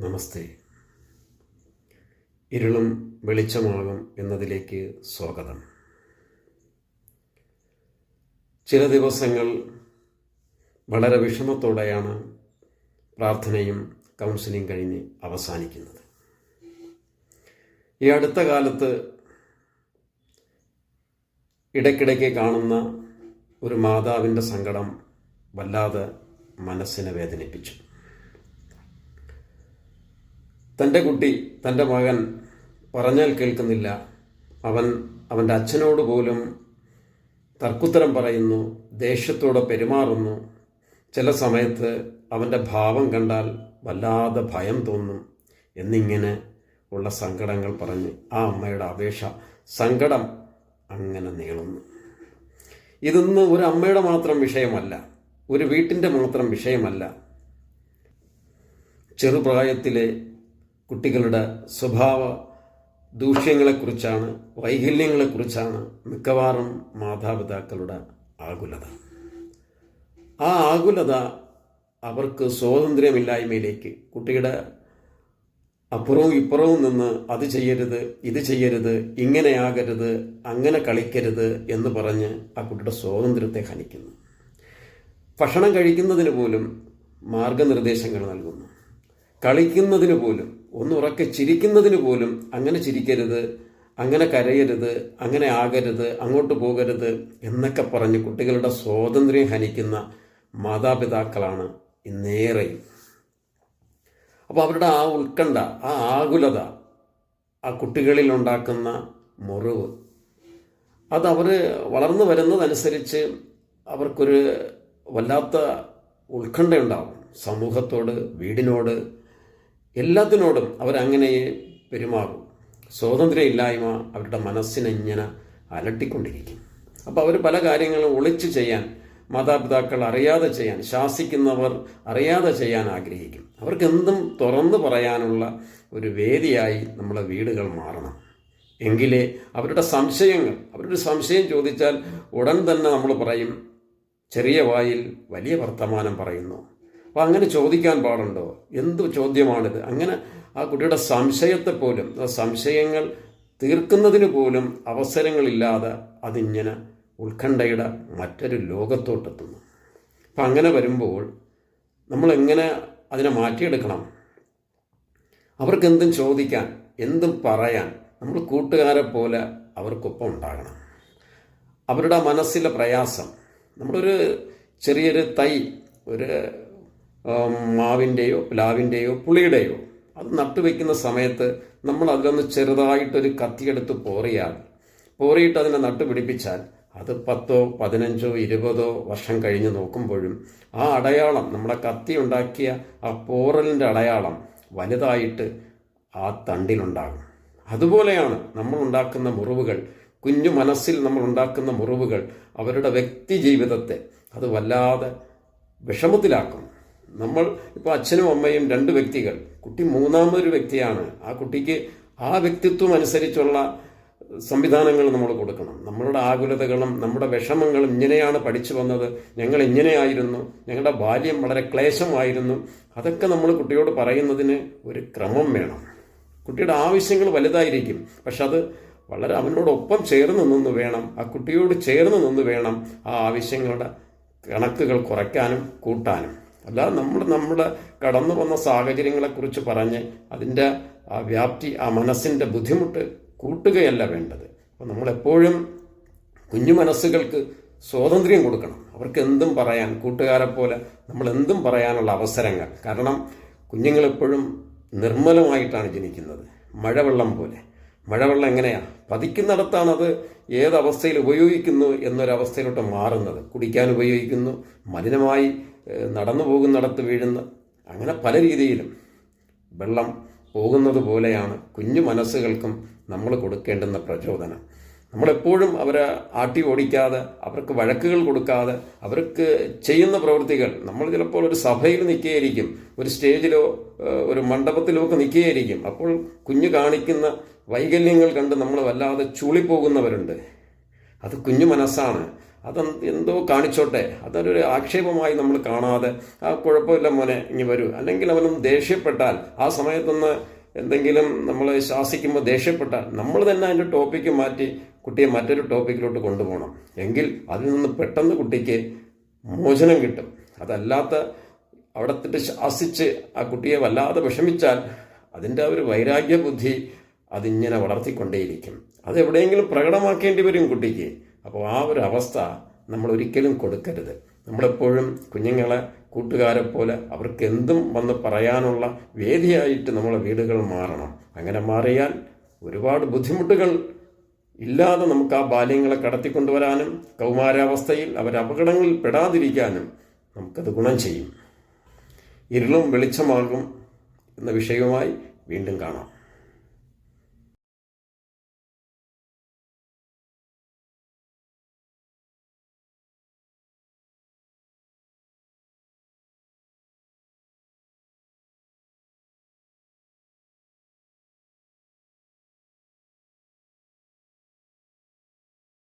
നമസ്തേ. ഇരുളും വെളിച്ചമാകും എന്നതിലേക്ക് സ്വാഗതം. ചില ദിവസങ്ങൾ വളരെ വിഷമത്തോടെയാണ് പ്രാർത്ഥനയും കൗൺസിലിംഗ് കഴിഞ്ഞ് അവസാനിക്കുന്നത്. ഈ അടുത്ത കാലത്ത് ഇടയ്ക്കിടയ്ക്ക് കാണുന്ന ഒരു മാതാവിന്റെ സങ്കടം വല്ലാതെ മനസ്സിനെ വേദനിപ്പിച്ചു. തന്റെ കുട്ടി തന്റെ മകൻ പറഞ്ഞാൽ കേൾക്കുന്നില്ല. അവൻ അവന്റെ അച്ഛനോട് പോലും തർക്കുത്തരം പറയുന്നു ദേഷ്യത്തോടെ പെരുമാറുന്നു. ചില സമയത്ത് അവന്റെ ഭാവം കണ്ടാൽ വല്ലാതെ ഭയം തോന്നും എന്നിങ്ങനെ ഉള്ള സങ്കടങ്ങൾ പറഞ്ഞ് ആ അമ്മയുടെ അപേക്ഷ സങ്കടം അങ്ങനെ നീളുന്നു. ഇതൊന്നും ഒരു അമ്മയുടെ മാത്രം വിഷയമല്ല ഒരു വീട്ടിന്റെ മാത്രം വിഷയമല്ല. ചെറുപ്രായത്തിലെ കുട്ടികളുടെ സ്വഭാവ ദൂഷ്യങ്ങളെക്കുറിച്ചാണ് വൈകല്യങ്ങളെക്കുറിച്ചാണ് മിക്കവാറും മാതാപിതാക്കളുടെ ആകുലത. ആ ആകുലത അവർക്ക് സ്വാതന്ത്ര്യമില്ലായ്മയിലേക്ക് കുട്ടിയുടെ അപ്പുറവും ഇപ്പുറവും നിന്ന് അത് ചെയ്യരുത് ഇത് ചെയ്യരുത് ഇങ്ങനെയാകരുത് അങ്ങനെ കളിക്കരുത് എന്ന് പറഞ്ഞ് ആ കുട്ടിയുടെ സ്വാതന്ത്ര്യത്തെ ഹനിക്കുന്നു. ഭക്ഷണം കഴിക്കുന്നതിന് പോലും മാർഗനിർദ്ദേശങ്ങൾ നൽകുന്നു. കളിക്കുന്നതിന് പോലും ഒന്നുറക്കെ ചിരിക്കുന്നതിന് പോലും അങ്ങനെ ചിരിക്കരുത് അങ്ങനെ കരയരുത് അങ്ങനെ ആകരുത് അങ്ങോട്ട് പോകരുത് എന്നൊക്കെ പറഞ്ഞ് കുട്ടികളുടെ സ്വാതന്ത്ര്യം ഹനിക്കുന്ന മാതാപിതാക്കളാണ് ഇന്നേറെയും. അപ്പോൾ അവരുടെ ആ ഉത്കണ്ഠ ആ ആകുലത ആ കുട്ടികളിൽ ഉണ്ടാക്കുന്ന മുറിവ് അത് അവർ വളർന്നു വരുന്നതനുസരിച്ച് അവർക്കൊരു വല്ലാത്ത ഉത്കണ്ഠയുണ്ടാവും. സമൂഹത്തോട് വീടിനോട് എല്ലാത്തിനോടും അവരങ്ങനെ പെരുമാറും. സ്വാതന്ത്ര്യമില്ലായ്മ അവരുടെ മനസ്സിനെ ഇങ്ങനെ അലട്ടിക്കൊണ്ടിരിക്കും. അപ്പോൾ അവർ പല കാര്യങ്ങളും ഒളിച്ചു ചെയ്യാൻ മാതാപിതാക്കൾ അറിയാതെ ചെയ്യാൻ ശാസിക്കുന്നവർ അറിയാതെ ചെയ്യാൻ ആഗ്രഹിക്കും. അവർക്ക് എന്തും തുറന്നു പറയാനുള്ള ഒരു വേദിയായി നമ്മളെ വീടുകൾ മാറണം. എങ്കിലേ അവരുടെ സംശയങ്ങൾ അവരുടെ സംശയം ചോദിച്ചാൽ ഉടൻ തന്നെ നമ്മൾ പറയും ചെറിയ വായിൽ വലിയ വർത്തമാനം പറയുന്നു. അപ്പോൾ അങ്ങനെ ചോദിക്കാൻ പാടുണ്ടോ? എന്ത് ചോദ്യമാണിത്? അങ്ങനെ ആ കുട്ടിയുടെ സംശയത്തെ പോലും ആ സംശയങ്ങൾ തീർക്കുന്നതിന് പോലും അവസരങ്ങളില്ലാതെ അതിങ്ങനെ ഉത്കണ്ഠയുടെ മറ്റൊരു ലോകത്തോട്ടെത്തുന്നു. അപ്പം അങ്ങനെ വരുമ്പോൾ നമ്മൾ എങ്ങനെ അതിനെ മാറ്റിയെടുക്കണം? അവർക്ക് എന്തും ചോദിക്കാൻ എന്തും പറയാൻ നമ്മൾ കൂട്ടുകാരെ പോലെ അവർക്കൊപ്പം ഉണ്ടാകണം. അവരുടെ മനസ്സിലെ പ്രയാസം നമ്മളൊരു ചെറിയൊരു തൈ ഒരു മാവിന്റെയോ പ്ലാവിന്റെയോ പുളിയുടെയോ. അത് നട്ടുവെക്കുന്ന സമയത്ത് നമ്മൾ അതിലൊന്ന് ചെറുതായിട്ടൊരു കത്തിയെടുത്ത് പോറിയാൽ പോറിയിട്ട് അതിനെ നട്ടുപിടിപ്പിച്ചാൽ അത് പത്തോ പതിനഞ്ചോ ഇരുപതോ വർഷം കഴിഞ്ഞ് നോക്കുമ്പോഴും ആ അടയാളം നമ്മുടെ കത്തി ഉണ്ടാക്കിയ ആ പോറലിന്റെ അടയാളം വലുതായിട്ട് ആ തണ്ടിലുണ്ടാകും. അതുപോലെയാണ് നമ്മൾ ഉണ്ടാക്കുന്ന മുറിവുകൾ കുഞ്ഞു മനസ്സിൽ നമ്മൾ ഉണ്ടാക്കുന്ന മുറിവുകൾ അവരുടെ വ്യക്തി ജീവിതത്തെ അത് വല്ലാതെ വിഷമത്തിലാക്കും. നമ്മൾ ഇപ്പോൾ അച്ഛനും അമ്മയും രണ്ട് വ്യക്തികൾ. കുട്ടി മൂന്നാമതൊരു വ്യക്തിയാണ്. ആ കുട്ടിക്ക് ആ വ്യക്തിത്വം അനുസരിച്ചുള്ള സംവിധാനങ്ങൾ നമ്മൾ കൊടുക്കണം. നമ്മളുടെ ആകുലതകളും നമ്മുടെ വിഷമങ്ങളും ഇങ്ങനെയാണ് പഠിച്ചു വന്നത്. ഞങ്ങൾ ഇങ്ങനെയായിരുന്നു. ഞങ്ങളുടെ ബാല്യം വളരെ ക്ലേശമായിരുന്നു. അതൊക്കെ നമ്മൾ കുട്ടിയോട് പറയുന്നതിന് ഒരു ക്രമം വേണം. കുട്ടിയുടെ ആവശ്യങ്ങൾ വലുതായിരിക്കും. പക്ഷെ അത് വളരെ അവനോടൊപ്പം ചേർന്ന് നിന്ന് വേണം. ആ കുട്ടിയോട് ചേർന്ന് നിന്ന് വേണം ആ ആവശ്യങ്ങളുടെ കണക്കുകൾ കുറയ്ക്കാനും കൂട്ടാനും. അല്ലാതെ നമ്മൾ നമ്മുടെ കടന്നു വന്ന സാഹചര്യങ്ങളെക്കുറിച്ച് പറഞ്ഞ് അതിന്റെ ആ വ്യാപ്തി ആ മനസ്സിന്റെ ബുദ്ധിമുട്ട് കൂട്ടുകയല്ല വേണ്ടത്. അപ്പോൾ നമ്മളെപ്പോഴും കുഞ്ഞു മനസ്സുകൾക്ക് സ്വാതന്ത്ര്യം കൊടുക്കണം. അവർക്ക് എന്തും പറയാൻ കൂട്ടുകാരെ പോലെ നമ്മൾ എന്തും പറയാനുള്ള അവസരങ്ങൾ. കാരണം കുഞ്ഞുങ്ങളെപ്പോഴും നിർമ്മലമായിട്ടാണ് ജനിക്കുന്നത്. മഴവെള്ളം പോലെ. മഴവെള്ളം എങ്ങനെയാണ് പതിക്കുന്നിടത്താണ് അത് ഏതവസ്ഥയിൽ ഉപയോഗിക്കുന്നു എന്നൊരവസ്ഥയിലോട്ട് മാറുന്നത്. കുടിക്കാൻ ഉപയോഗിക്കുന്നു. മലിനമായി നടന്നു പോകുന്നിടത്ത് വീഴുന്ന. അങ്ങനെ പല രീതിയിലും വെള്ളം പോകുന്നത് പോലെയാണ് കുഞ്ഞു മനസ്സുകൾക്കും നമ്മൾ കൊടുക്കേണ്ടുന്ന പ്രചോദനം. നമ്മളെപ്പോഴും അവരെ ആട്ടി ഓടിക്കാതെ അവർക്ക് വഴക്കുകൾ കൊടുക്കാതെ അവർക്ക് ചെയ്യുന്ന പ്രവൃത്തികൾ നമ്മൾ ചിലപ്പോൾ ഒരു സഭയിൽ നിൽക്കുകയായിരിക്കും ഒരു സ്റ്റേജിലോ ഒരു മണ്ഡപത്തിലോ ഒക്കെ നിൽക്കുകയായിരിക്കും. അപ്പോൾ കുഞ്ഞു കാണിക്കുന്ന വൈകല്യങ്ങൾ കണ്ട് നമ്മൾ വല്ലാതെ ചൂളിപ്പോകുന്നവരുണ്ട്. അത് കുഞ്ഞു മനസ്സാണ്. അത് എന്തോ കാണിച്ചോട്ടെ? അതൊരു ആക്ഷേപമായി നമ്മൾ കാണാതെ ആ കുഴപ്പമില്ല മോനെ ഇനി വരൂ. അല്ലെങ്കിൽ അവനും ദേഷ്യപ്പെട്ടാൽ ആ സമയത്തൊന്ന് എന്തെങ്കിലും നമ്മൾ ശാസിക്കുമ്പോൾ ദേഷ്യപ്പെട്ടാൽ നമ്മൾ തന്നെ അതിന്റെ ടോപ്പിക്ക് മാറ്റി കുട്ടിയെ മറ്റൊരു ടോപ്പിക്കിലോട്ട് കൊണ്ടുപോകണം. എങ്കിൽ അതിൽ നിന്ന് പെട്ടെന്ന് കുട്ടിക്ക് മോചനം കിട്ടും. അതല്ലാത്ത അവിടത്തിട്ട് ശാസിച്ച് ആ കുട്ടിയെ വല്ലാതെ വിഷമിച്ചാൽ അതിന്റെ ഒരു വൈരാഗ്യ ബുദ്ധി അതിങ്ങനെ വളർത്തിക്കൊണ്ടേയിരിക്കും. അതെവിടെയെങ്കിലും പ്രകടമാക്കേണ്ടി വരും കുട്ടിക്ക്. അപ്പോൾ ആ ഒരു അവസ്ഥ നമ്മൾ ഒരിക്കലും കൊടുക്കരുത്. നമ്മളെപ്പോഴും കുഞ്ഞുങ്ങളെ കൂട്ടുകാരെ പോലെ അവർക്ക് എന്തും വന്ന് പറയാനുള്ള വേദിയായിട്ട് നമ്മളെ വീടുകൾ മാറണം. അങ്ങനെ മാറിയാൽ ഒരുപാട് ബുദ്ധിമുട്ടുകൾ ഇല്ലാതെ നമുക്ക് ആ ബാല്യങ്ങളെ കടത്തിക്കൊണ്ടുവരാനും കൗമാരാവസ്ഥയിൽ അവർ അപകടങ്ങളിൽ പെടാതിരിക്കാനും നമുക്കത് ഗുണം ചെയ്യും. ഇരുളും വെളിച്ചമാകും എന്ന വിഷയവുമായി വീണ്ടും കാണാം.